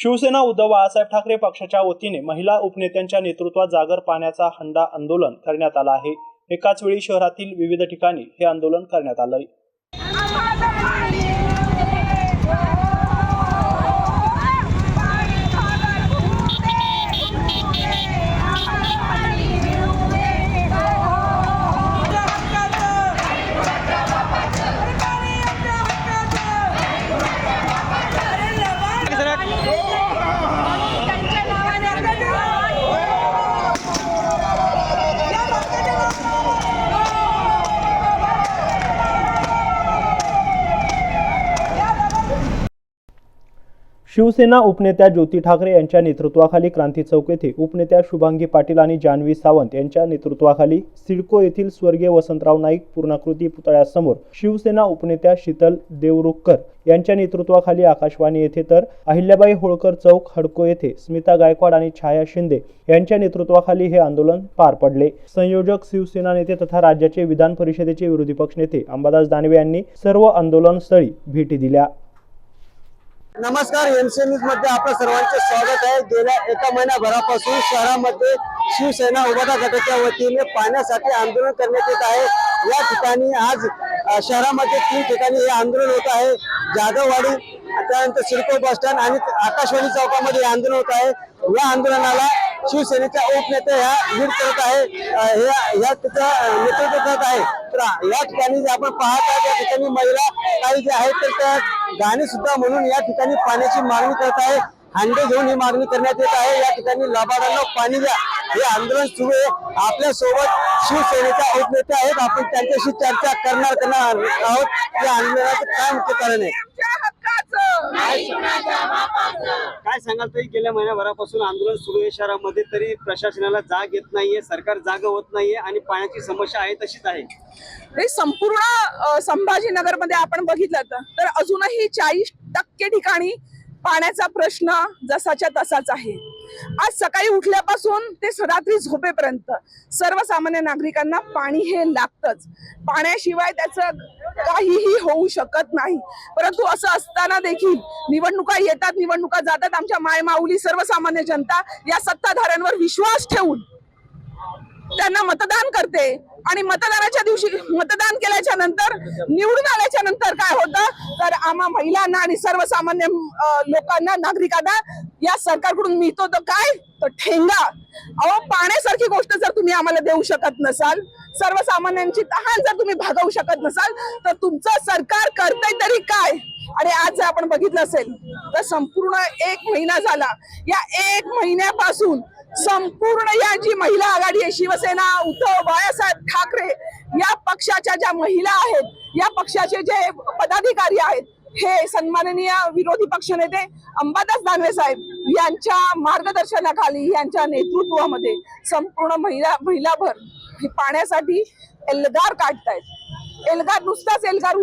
शिवसेना उद्धव बाळासाहेब ठाकरे पक्षाच्या वतीने महिला उपनेत्यांच्या नेतृत्वात जागर पाण्याचा हंडा आंदोलन करण्यात आला आहे. एकाच वेळी शहरातील विविध ठिकाणी हे आंदोलन करण्यात आलंय. शिवसेना उपनेत्या ज्योती ठाकरे यांच्या नेतृत्वाखाली क्रांती चौक येथे उपनेत्या शुभांगी पाटील आणि जान्हवी सावंत यांच्या नेतृत्वाखाली सिडको येथील स्वर्गीय वसंतराव नाईक पूर्णाकृती पुतळ्यासमोर शिवसेना उपनेत्या शीतल देवरुखकर यांच्या नेतृत्वाखाली आकाशवाणी येथे तर अहिल्याबाई होळकर चौक हडको येथे स्मिता गायकवाड आणि छाया शिंदे यांच्या नेतृत्वाखाली हे आंदोलन पार पडले. संयोजक शिवसेना नेते तथा राज्याचे विधान परिषदेचे विरोधी पक्षनेते अंबादास दानवे यांनी सर्व आंदोलनस्थळी भेटी दिल्या. नमस्कार एमसी न्यूजमध्ये आपलं सर्वांचे स्वागत आहे. गेल्या एका महिनाभरापासून शहरामध्ये शिवसेना उभाटा गटाच्या वतीने पाण्यासाठी आंदोलन करण्यात येत आहे. या ठिकाणी आज शहरामध्ये तीन ठिकाणी हे आंदोलन होत आहे. जाधववाडी त्यानंतर सिडको बस स्टँड आणि आकाशवाणी चौकामध्ये हे आंदोलन होत आहे. या आंदोलनाला शिवसेनेच्या उपनेते ह्या लीड करत आहे. अ, ह्या ह्या त्याचं नेतृत्व करत आहे. तर या ठिकाणी जे आपण पाहत आहात या ठिकाणी महिला काही जे आहेत तर त्या गाणी सुद्धा म्हणून या ठिकाणी पाण्याची मागणी करत आहे. हांडे घेऊन ही मागणी करण्यात येत आहे. या ठिकाणी लबाडांना पाणी द्या. हे आंदोलन सुरू आहे. आपल्यासोबत शिवसेनेच्या उपनेते आहेत. आपण त्यांच्याशी चर्चा करणार करणार आहोत. या आंदोलनाचं काय मुख्य कारण आहे? काय सांगाल तरी गेल्या महिन्याभरापासून आंदोलन सुरू आहे शहरामध्ये तरी प्रशासनाला जाग येत नाहीये सरकार जाग होत नाहीये आणि पाण्याची समस्या आहे तशीच आहे. हे संपूर्ण संभाजीनगरमध्ये आपण बघितलं तर- तर अजूनही चाळीस टक्के ठिकाणी पाण्याचा प्रश्न जसाच्या तसाच आहे. आज सकाळी उठल्यापासून ते रात्री झोपेपर्यंत सर्वसामान्य नागरिकांना पाणी हे लागतच. पाण्याशिवाय त्याचं काहीही होऊ शकत नाही. परंतु असं असताना देखील निवडणुका येतात निवडणुका जातात. आमच्या मायमाऊली सर्वसामान्य जनता या सत्ताधाऱ्यांवर विश्वास ठेवून त्यांना मतदान करते. आणि मतदानाच्या दिवशी मतदान केल्याच्यानंतर निवडून आल्याच्यानंतर काय होतं? तर आम्हा महिलांना आणि सर्वसामान्य लोकांना नागरिकांना या सरकारकडून मिळतो तर काय? तर ठेंगा. अहो पाण्यासारखी गोष्ट जर तुम्ही आम्हाला देऊ शकत नसाल सर्वसामान्यांची तहान जर तुम्ही भागवू शकत नसाल तर तुमचं सरकार करतंय तरी काय? आणि आज जर आपण बघितलं असेल तर संपूर्ण एक महिना झाला. या एक महिन्यापासून संपूर्ण या जी महिला आघाडी आहे शिवसेना उद्धव बाळासाहेब ठाकरे या पक्षाच्या ज्या महिला आहेत या पक्षाचे जे पदाधिकारी आहेत हे सन्माननीय विरोधी पक्षनेते अंबादास दानवे साहेब यांच्या मार्गदर्शनाखाली यांच्या नेतृत्वामध्ये संपूर्ण महिला महिलाभर पाण्यासाठी एल्गार काढतायत. एल्गार नुसताच एल्गार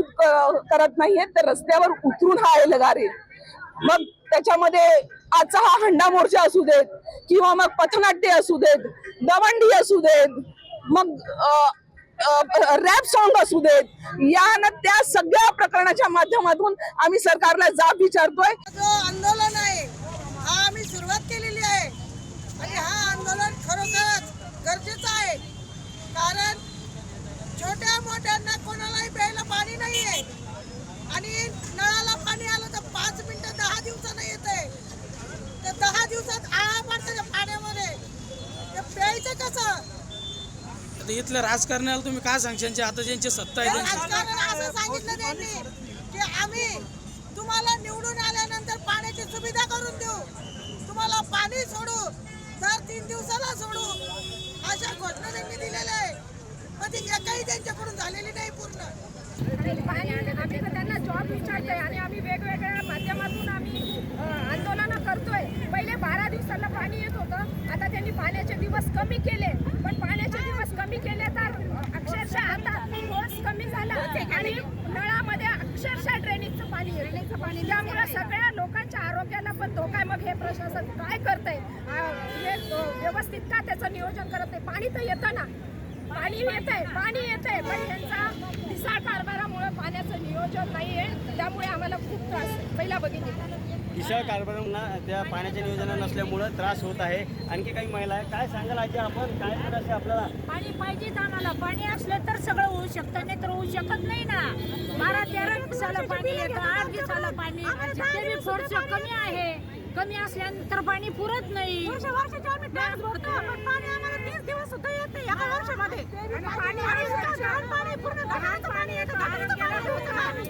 करत नाहीयेत तर रस्त्यावर उतरून हा एल्गार आहे मग त्याच्यामध्ये आजचा हा हंडा मोर्चा असू देत किंवा मग पथनाट्य असू देत दवंडी असू देत मग रॅप सॉन्ग असू देत या ना त्या सगळ्या प्रकरणाच्या माध्यमातून आम्ही सरकारला जाब विचारतोय. जो आंदोलन आहे हा आम्ही सुरुवात केलेली आहे. आणि हा आंदोलन खरोखरच गरजेचं आहे. कारण छोट्या मोठ्यांना कोणालाही प्यायला पाणी नाही आहे आणि नळाला पाणी आलं तर पाच मिनिटं दहा दिवसानं येत आहे तर दहा दिवसात आळा पडतं त्या पाण्यामध्ये ते प्यायचं कसं आता इथल्या राजकारण्याला तुम्ही काय सांगशाल जे आता ज्यांची सत्ता आहे त्यांची राजकारणाला असं सांगितलं त्यांनी की आम्ही तुम्हाला निवडून आल्यानंतर पाण्याची सुविधा करून देऊ. तुम्हाला पाणी सोडू. दर तीन दिवसाला सोडू. अशा घोषणा त्यांनी दिलेल्या आहे पण ती एकही त्यांच्याकडून झालेली नाही पूर्ण. आणि आम्ही तर त्यांना जॉब विचारतोय आणि आम्ही वेगवेगळ्या माध्यमातून आम्ही आंदोलन करतोय. पहिले बारा दिवसाला पाणी येत होतं. आता त्यांनी पाण्याचे दिवस कमी केले. पण केले तर अक्षरशः आता फोर्स कमी झाला आणि नळामध्ये अक्षरशः ड्रेनेजचं पाणी ड्रेनेजचं पाणी त्यामुळे सगळ्या लोकांच्या आरोग्याला पण धोका मग हे प्रशासन काय करतंय? हे व्यवस्थित का त्याचं नियोजन करत नाही? पाणी तर येतं ना. पाणी येत आहे पाणी येत आहे पण यांचा ढिसाळ कारभारामुळे पाण्याचं नियोजन नाही आहे त्यामुळे आम्हाला खूप त्रास पहिला बघितलं. दिशा कारभारांना त्या पाण्याच्या नियोजन नसल्यामुळं त्रास होत आहे. आणखी काही महिला आहे काय सांगाल आजी आपण? काय करायचं आपल्याला पाणी पाहिजेच आम्हाला. पाणी असलं तर सगळं होऊ शकतं नाही तर होऊ शकत नाही ना. बारा तेरा दिवसाला पाणी येतं आठ दिवसाला पाणी थोडस कमी आहे. कमी असल्यानंतर पाणी पुरत नाही. वर्षाच्या आम्ही टॅक्स भरतो. पण पाणी आम्हाला तीस दिवस सुद्धा येत नाही. एका वर्षामध्ये. पाणी पाणी पूर्ण घराचं पाणी येतं घराचं पाणी होतं आम्ही.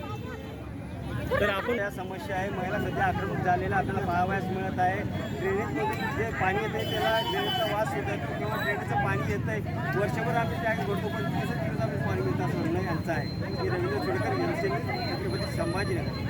तर आपण या समस्या आहे. महिला सध्या आक्रमक झालेल्या आपल्याला पाहावयास मिळत आहे. ड्रेनेजमध्ये जे पाणी येते त्याला ड्रेनेजचा वास येत आहे किंवा ड्रेनेजचं पाणी येत आहे वर्षभर आम्ही टॅक्स भरतो पण दिवसात दिवस आम्ही पाणी मिळतं असं म्हणणं यांचं आहे. मी रवींद्र छोडकर यांचे छत्रपती संभाजीनगर.